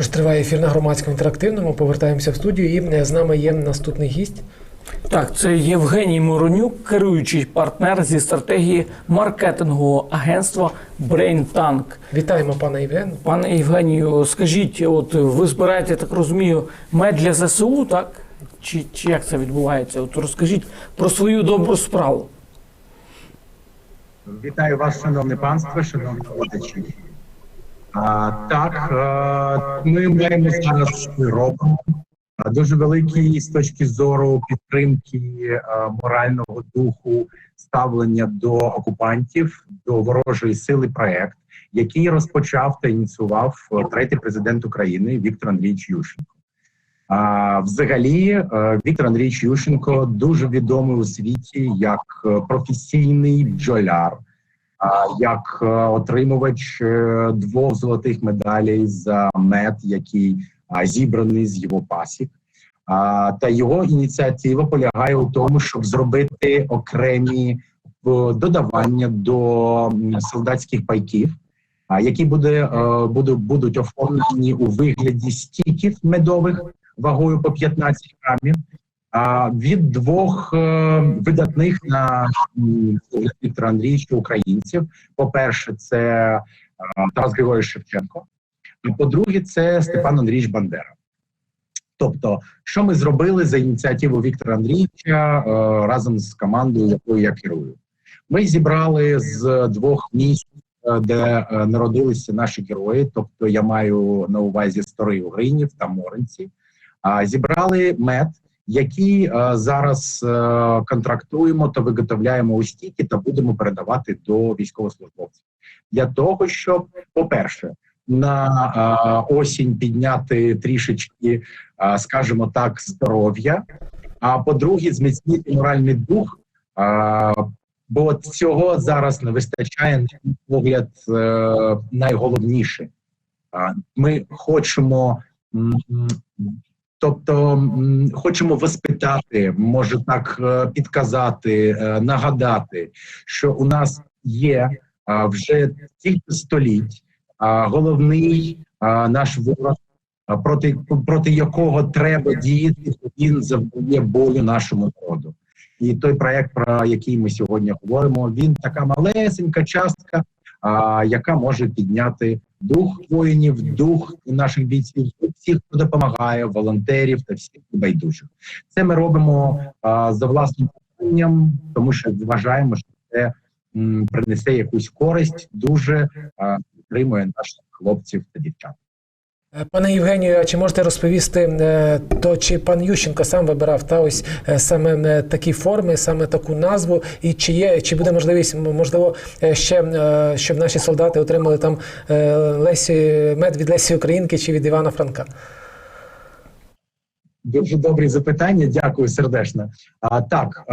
Тож триває ефір на громадському інтерактивному. Повертаємося в студію. І е, з нами є наступний гість. Так, це Євгеній Моронюк, керуючий партнер зі стратегії маркетингового агентства BrainTank. Вітаємо пана Євгена. Пане Євгенію, скажіть, от ви збираєте, так розумію, мед для ЗСУ, так? Чи, чи як це відбувається? От розкажіть про свою добру справу. Вітаю вас, шановне панство, шановні глядачі. Так, а, ми маємо зараз робимо дуже великий з точки зору підтримки а, морального духу ставлення до окупантів, до ворожої сили проект, який розпочав та ініціював третій президент України Віктор Андрійович Ющенко. Взагалі, е, Віктор Андрійович Ющенко дуже відомий у світі як е, професійний бджоляр, як е, отримувач е, двох золотих медалей за мед, який зібраний з його пасік. Та його ініціатива полягає у тому, щоб зробити окремі е, додавання до солдатських пайків, які буде, буде, будуть оформлені у вигляді стіків медових вагою по 15 грамів. А від двох е, видатних на Віктора Андрійовича українців. По-перше, це е, Тарас Григорович Шевченко, і по-друге, це Степан Андрійович Бандера. Тобто, що ми зробили за ініціативу Віктора Андрійовича е, разом з командою, якою я керую? Ми зібрали з двох місць, де народилися наші герої. Тобто, я маю на увазі Старий Угринів та Моринці. А зібрали мед, який е, зараз е, контрактуємо та виготовляємо у стіки та будемо передавати до військовослужбовців для того, щоб, по-перше, на е, осінь підняти трішечки, скажімо так, здоров'я. А по-друге, зміцнити моральний дух. Бо цього зараз не вистачає, на погляд, найголовніше. Ми хочемо Тобто хочемо воспитати, може так е, підказати, е, нагадати, що у нас є вже кілька століть головний наш ворог, проти, проти якого треба діяти, він завдає болю нашому народу. І той проект, про який ми сьогодні говоримо, він така малесенька частка, яка може підняти дух воїнів, дух наших бійців, всіх, хто допомагає, волонтерів та всіх байдужих. Це ми робимо а, за власним питанням, тому що вважаємо, що це м, принесе якусь користь, дуже а, підтримує наших хлопців та дівчат. Е, Пане Євгенію, а чи можете розповісти, е, то чи пан Ющенко сам вибирав та ось е, саме такі форми, саме таку назву, і чи є, чи буде можливість, можливо, ще щоб наші солдати отримали там Лесі мед від Лесі Українки чи від Івана Франка? Дуже добрі запитання. Дякую сердечно. А так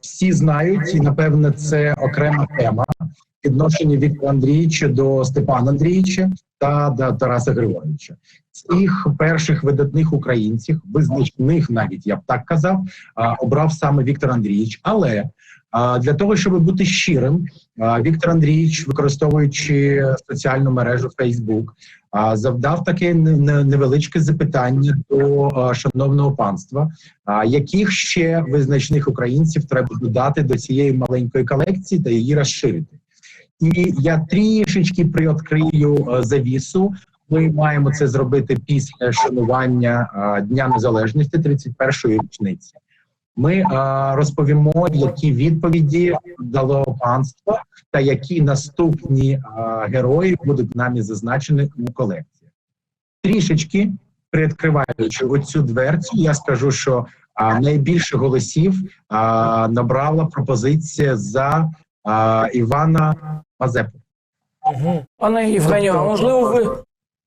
всі знають, і напевне це окрема тема відношення Віктора Андрійовича до Степана Андрійовича та до Тараса Григоровича. Цих перших видатних українців, визначних навіть я б так казав, обрав саме Віктор Андрійович. Але для того, щоб бути щирим, Віктор Андрійович, використовуючи соціальну мережу Facebook, завдав таке не- не- невеличке запитання до шановного панства, яких ще визначних українців треба додати до цієї маленької колекції та її розширити. І я трішечки приоткрию е, завісу. Ми маємо це зробити після шанування е, Дня Незалежності 31-ї річниці. Ми е, розповімо, які відповіді дало панство, та які наступні герої будуть нами зазначені у колекції. Трішечки приоткриваючи оцю дверцю, я скажу, що найбільше голосів набрала пропозиція за Івана Мазепу. Угу. Пане Євгенію, а можливо ви.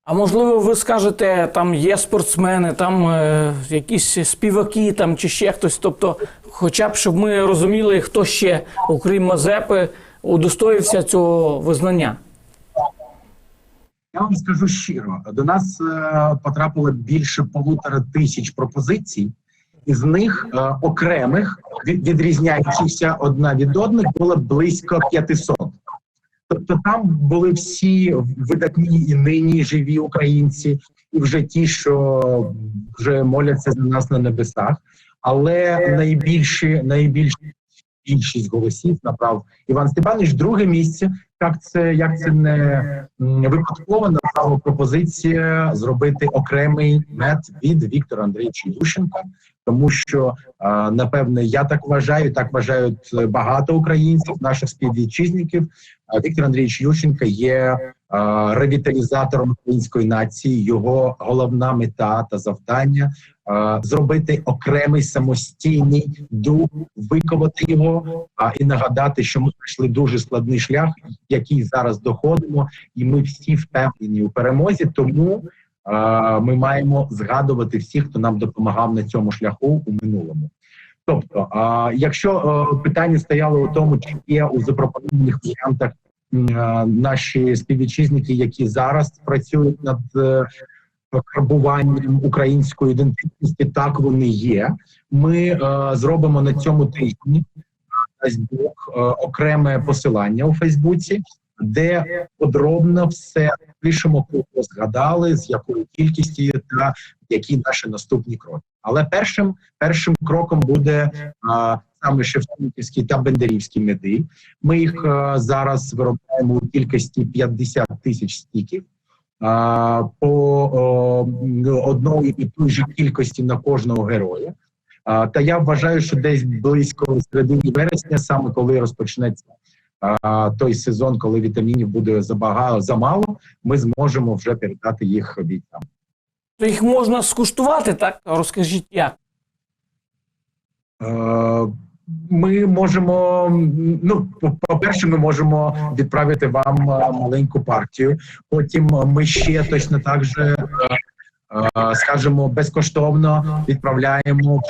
А можливо, ви скажете, там є спортсмени, там е, якісь співаки, там чи ще хтось. Тобто, хоча б щоб ми розуміли, хто ще, окрім Мазепи, удостоївся цього визнання. Я вам скажу щиро, до нас е, потрапило більше полутора тисяч пропозицій, із них е, окремих, від, відрізняючихся одна від одних, було близько 500. Тобто там були всі видатні і нині живі українці, і вже ті, що вже моляться за нас на небесах. Але найбільші, найбільші більшість голосів набрав Іван Степанович. Друге місце. Як це як це не випадково направила пропозиція зробити окремий мет від Віктора Андрійовича Ющенка, тому що напевне я так вважаю, так вважають багато українців, наших співвітчизників. Віктор Андрійович Ющенко є ревіталізатором української нації. Його головна мета та завдання зробити окремий самостійний дух, виковати його і нагадати, що ми пройшли дуже складний шлях, який зараз доходимо, і ми всі впевнені у перемозі. Тому ми маємо згадувати всіх, хто нам допомагав на цьому шляху у минулому. Тобто, а, якщо е, питання стояло у тому, чи є у запропонованих варіантах е, наші співвітчизники, які зараз працюють над е, карбуванням української ідентичності, так вони є. Ми е, зробимо на цьому тижні Бог е, окреме посилання у Фейсбуці, де подробно все пишемо, кого згадали, з якою кількістю та які наші наступні кроки. Але першим першим кроком буде а, саме Шевченківські та Бендерівські меди. Ми їх а, зараз виробляємо у кількості 50 тисяч стіків. А, по одної і той же кількості на кожного героя. А, та я вважаю, що десь близько середині вересня, саме коли розпочнеться а, той сезон, коли вітамінів буде забагато замало, ми зможемо вже передати їх бійцям. То їх можна скуштувати, так? Розкажіть як. Е, Ми можемо, ну, по- по-перше, ми можемо відправити вам е, маленьку партію. Потім ми ще точно так же, е, е, скажімо, безкоштовно відправляємо.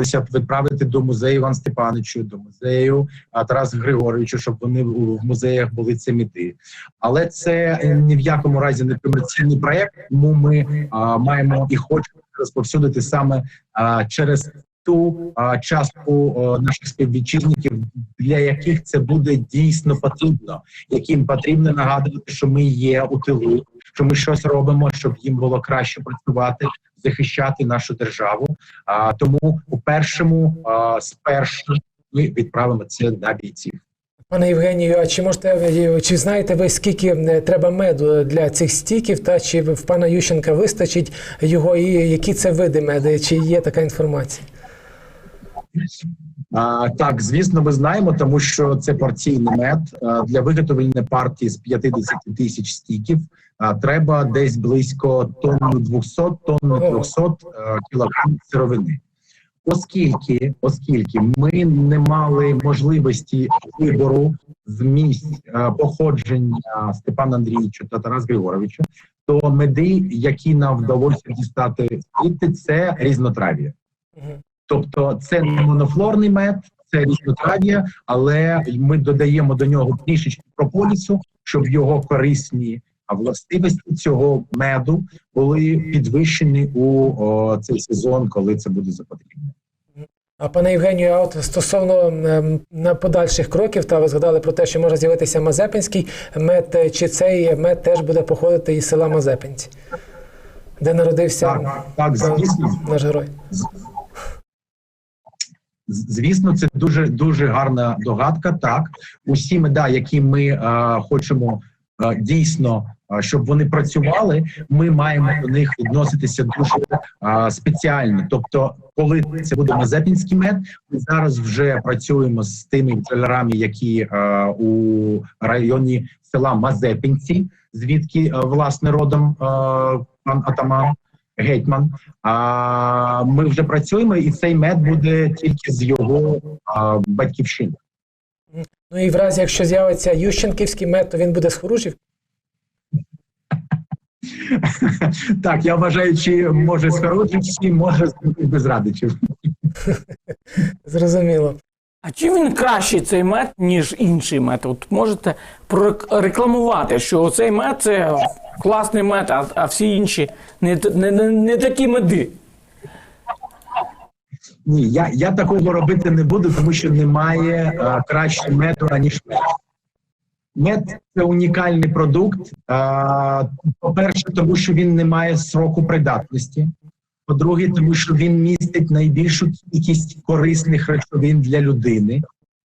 Вже відправити до музею Іван Степановичу, до музею е, Тарасу Григоровичу, щоб вони в музеях були ці міти. Але це ні в якому разі не комерційний проект. Тому ми е, маємо і хочемо розповсюдити саме е, через ту а, частку а, наших співвітчизників, для яких це буде дійсно потрібно, яким потрібно нагадувати, що ми є у тилу, що ми щось робимо, щоб їм було краще працювати, захищати нашу державу. А тому у першому а, спершу ми відправимо це на бійців. Пане Євгенію, а чи можете е, чи знаєте ви скільки е, треба меду для цих стіків, та чи в пана Ющенка вистачить його, і які це види меду? Чи є така інформація? А, так, звісно, ми знаємо, тому що це порційний мед для виготовлення партії з 50 тисяч стіків. А, треба десь близько тонни 200, тонни 300 е, кілограм сировини. Оскільки, оскільки ми не мали можливості вибору з місць походження Степана Андрійовича та Тарас Григоровича, то меди, які нам вдалося дістати це різнотрав'я. Тобто це не монофлорний мед, це різнотрав'я, але ми додаємо до нього трішечки прополісу, щоб його корисні властивості цього меду були підвищені у о, цей сезон, коли це буде за потрібно. А пане Євгенію, а от стосовно ем, на подальших кроків, та ви згадали про те, що може з'явитися Мазепинський мед, е, чи цей мед теж буде походити із села Мазепинці, де народився Так, так, звісно. наш герой? Звісно, це дуже дуже гарна догадка. Так, усі меда, які ми е, хочемо е, дійсно, е, щоб вони працювали, ми маємо до них відноситися дуже е, спеціально. Тобто, коли це буде мазепінський мед, ми зараз вже працюємо з тими бджолярами, які е, у районі села Мазепінці, звідки е, власне родом е, пан Атаман. Гетьман. А ми вже працюємо, і цей мед буде тільки з його а, батьківщини. Ну і в разі, якщо з'явиться Ющенківський мед, то він буде з Хоружів. Так, я вважаю, чи може з Хородичі, може з безрадичів. Зрозуміло. А чим він кращий цей мед, ніж інший мед? От можете прорекламувати, що цей мед це класний мед, а, а всі інші не, не, не, не такі меди. Ні, я, я такого робити не буду, тому що немає а, краще меду, аніж мед. Мед це унікальний продукт. По-перше, тому що він не має сроку придатності. По-друге, тому що він містить найбільшу кількість корисних речовин для людини.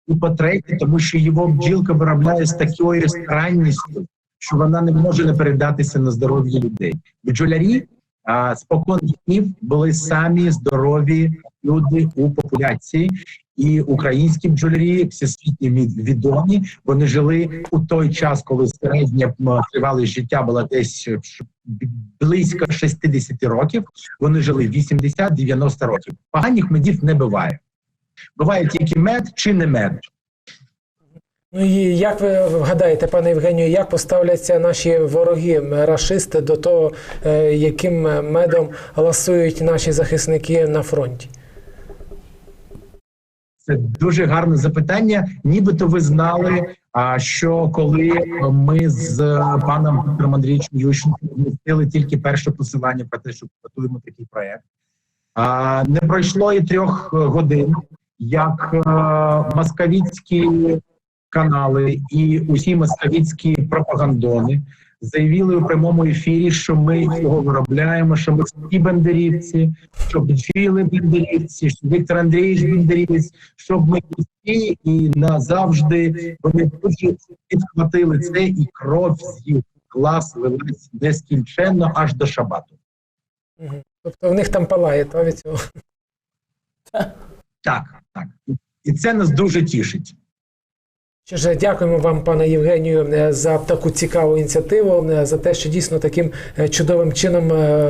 І по-третє, тому що його бджілка виробляє з такою старанністю, що вона не може не передатися на здоров'я людей. Бджолярі а, спокон віків були самі здорові люди у популяції, і українські бджолярі всесвітньо від- відомі. Вони жили у той час, коли середня тривалість життя була десь е, близько 60 років. Вони жили 80-90 років. Поганих медів не буває. Буває тільки мед чи не мед. Ну і як ви вгадаєте, пане Євгенію, як поставляться наші вороги, рашисти, до того, е, яким медом ласують наші захисники на фронті? Це дуже гарне запитання. Нібито ви знали, що коли ми з паном Петром Андрійовичем Ющенком вмістили тільки перше посилання про те, що готуємо такий проект. Не пройшло і трьох годин, як е, московітські канали і усі московітські пропагандони заявили у прямому ефірі, що ми його виробляємо, що ми всі бандерівці, що бджіли бандерівці, що Віктор Андрійович бандерівець, щоб ми всі і назавжди вони дуже підхватили це, і кров з їх глаз лилась нескінченно аж до шабату. Тобто в них там палає та від цього. Так, так. І це нас дуже тішить. Що ж, дякуємо вам, пане Євгенію, е, за таку цікаву ініціативу, е, за те, що дійсно таким е, чудовим чином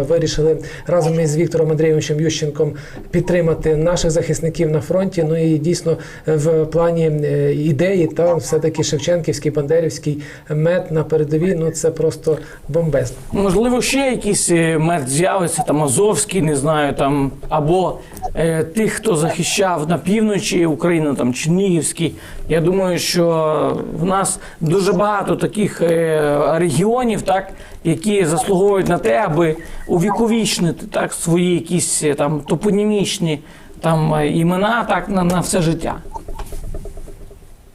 вирішили разом із Віктором Андрійовичем Ющенком підтримати наших захисників на фронті. Ну і дійсно в плані ідеї, та все-таки Шевченківський, Бандерівський мед на передовій. Ну це просто бомбезно. Можливо, ще якийсь мед з'явиться, там Азовський, не знаю, там або е, тих, хто захищав на півночі України, там Чернігівський. Я думаю, що в нас дуже багато таких е, регіонів, так, які заслуговують на те, аби увіковічнити так свої якісь е, там топонімічні там е, імена так на, на все життя.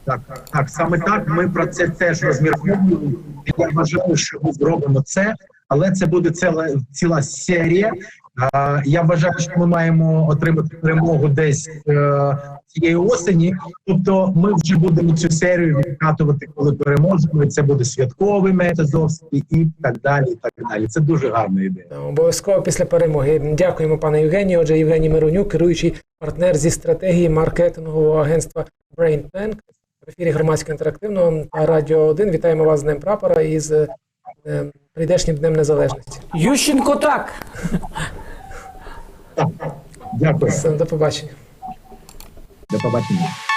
Так, так, саме так. Ми про це теж розмірковуємо. Я вважаю, що ми зробимо це, але це буде ціла, ціла серія. Я вважаю, що ми маємо отримати перемогу десь е, цієї осені. Тобто, ми вже будемо цю серію відкатувати, коли переможемо. І Це буде святковий метазовський і так далі. І так далі. Це дуже гарна ідея. Обов'язково після перемоги. Дякуємо, пане Євгенію. Отже, Євгеній Миронюк, керуючий партнер зі стратегії маркетингового агентства Brain Tank в ефірі громадського інтерактивного Радіо 1. Вітаємо вас з Днем прапора і з е, прийдешнім Днем Незалежності. Ющенко. Так, дякую. Все, До побачення. До побачення.